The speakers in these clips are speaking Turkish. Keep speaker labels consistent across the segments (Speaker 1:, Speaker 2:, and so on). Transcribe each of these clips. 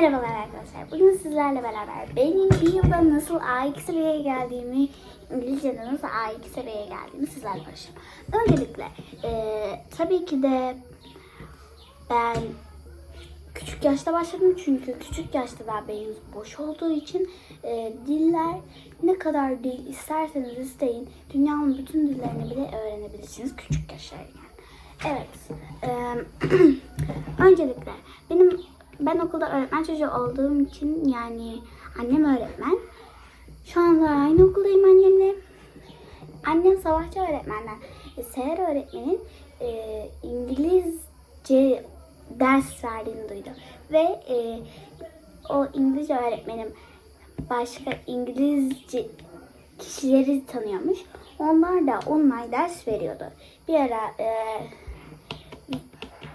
Speaker 1: Merhabalar arkadaşlar. Bugün sizlerle beraber benim bir yılda nasıl A2 seviyeye geldiğimi, İngilizce'de nasıl A2 seviyeye geldiğimi sizlerle paylaşacağım. Öncelikle eee, tabii ki de ben küçük yaşta başladım çünkü küçük yaşta daha beynimiz boş olduğu için eee, diller ne kadar dil isterseniz isteyin dünyanın bütün dillerini bile öğrenebilirsiniz küçük yaşlarken. Evet. eee, öncelikle benim ben okulda öğretmen çocuğu olduğum için yani annem öğretmen. Şu anda aynı okuldayım annemle. Annem savaşçı öğretmenden. E, Seher öğretmenin e, İngilizce ders verdiğini duydum. Ve e, o İngilizce öğretmenim başka İngilizce kişileri tanıyormuş. Onlar da online ders veriyordu. Bir ara e,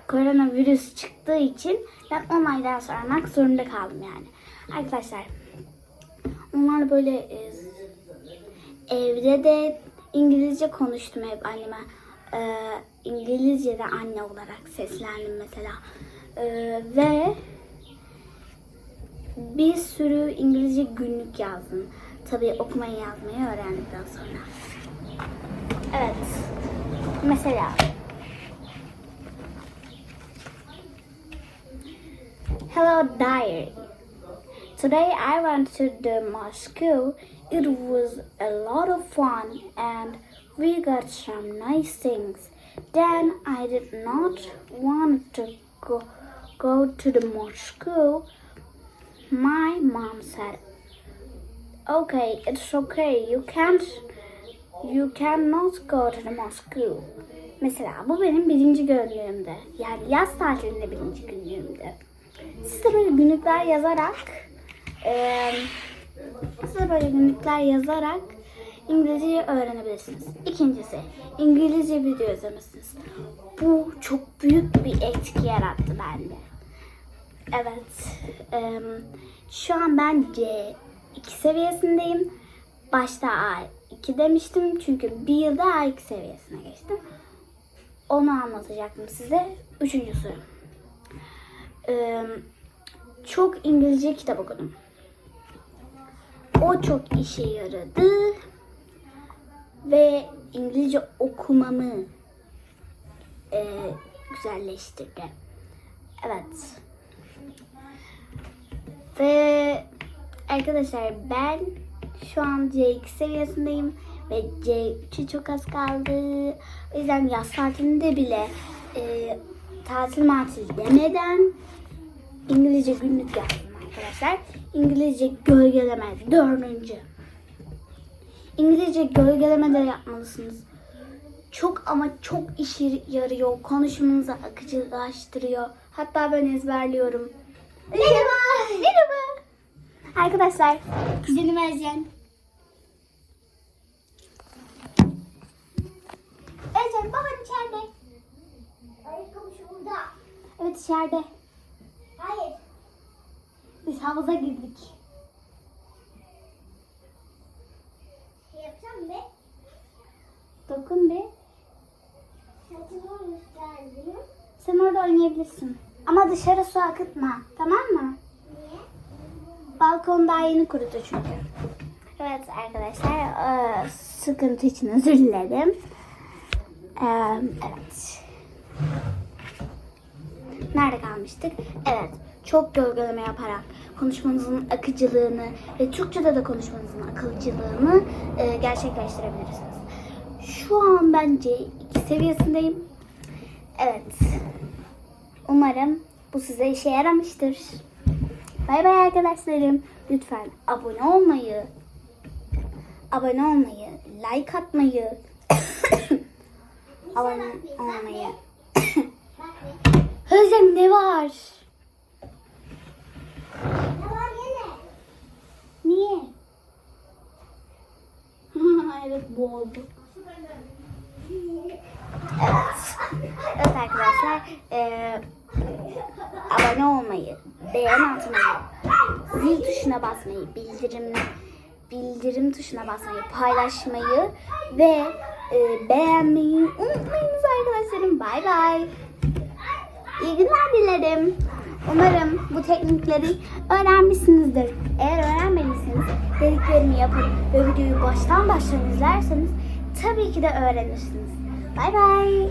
Speaker 1: koronavirüs çıktığı için ben online ders vermek zorunda kaldım yani. Arkadaşlar onlar böyle e, evde de İngilizce konuştum hep anneme. E, İngilizce de anne olarak seslendim mesela. E, ve bir sürü İngilizce günlük yazdım. Tabii okumayı yazmayı öğrendikten sonra. Evet. Mesela Hello, diary. Today I went to the Moscow. It was a lot of fun and we got some nice things. Then I did not want to go, go to the Moscow. My mom said, "Okay, it's okay. You can't you cannot go to the Moscow." Mesela bu benim birinci günlüğümde. Yani yaz tatilinde birinci günlüğümde. Siz de böyle günlükler yazarak eee siz de böyle günlükler yazarak İngilizceyi öğrenebilirsiniz. İkincisi, İngilizce video izlemelisiniz. Bu çok büyük bir etki yarattı bende. Evet, eee, şu an ben C2 seviyesindeyim. Başta A2 demiştim çünkü bir yılda A2 seviyesine geçtim. Onu anlatacaktım size. Üçüncüsü. Çok İngilizce kitap okudum. O çok işe yaradı ve İngilizce okumamı e, güzelleştirdi. Evet. Ve arkadaşlar ben şu an C2 seviyesindeyim ve C3'e çok az kaldı. O yüzden yaz tatilinde bile e, tatil matil demeden İngilizce günlük yazdım arkadaşlar. İngilizce gölgeleme dördüncü. İngilizce gölgeleme de yapmalısınız. Çok ama çok işe yarıyor. Konuşmanızı akıcılaştırıyor. Hatta ben ezberliyorum. Merhaba. Merhaba. Arkadaşlar, kuzenim Özcan. Özcan, Evet içeride.
Speaker 2: Hayır.
Speaker 1: Biz havuza girdik.
Speaker 2: Şey yapacağım be.
Speaker 1: Dokun bir.
Speaker 2: Saçımı gösterdim.
Speaker 1: Sen orada oynayabilirsin. Ama dışarı su akıtma. Tamam mı?
Speaker 2: Niye?
Speaker 1: Balkon daha yeni kurudu çünkü. Evet arkadaşlar. eee, sıkıntı için özür dilerim. Evet. Nerede kalmıştık? Evet. Çok gölgeleme yaparak konuşmanızın akıcılığını ve Türkçe'de de konuşmanızın akıcılığını eee, gerçekleştirebilirsiniz. Şu an bence iki seviyesindeyim. Evet. Umarım bu size işe yaramıştır. Bay bay arkadaşlarım. Lütfen abone olmayı, abone olmayı, like atmayı, abone olmayı. Özlem ne var?
Speaker 2: Ne var yine?
Speaker 1: Niye? evet bu oldu. Evet. Arkadaşlar. eee, abone olmayı, beğen atmayı, zil tuşuna basmayı, bildirim bildirim tuşuna basmayı, paylaşmayı ve e, beğenmeyi unutmayınız arkadaşlarım. Bay bay. İyi günler dilerim. Umarım bu teknikleri öğrenmişsinizdir. Eğer öğrenmediyseniz dediklerimi yapın ve videoyu baştan baştan izlerseniz tabii ki de öğrenirsiniz. Bay bay.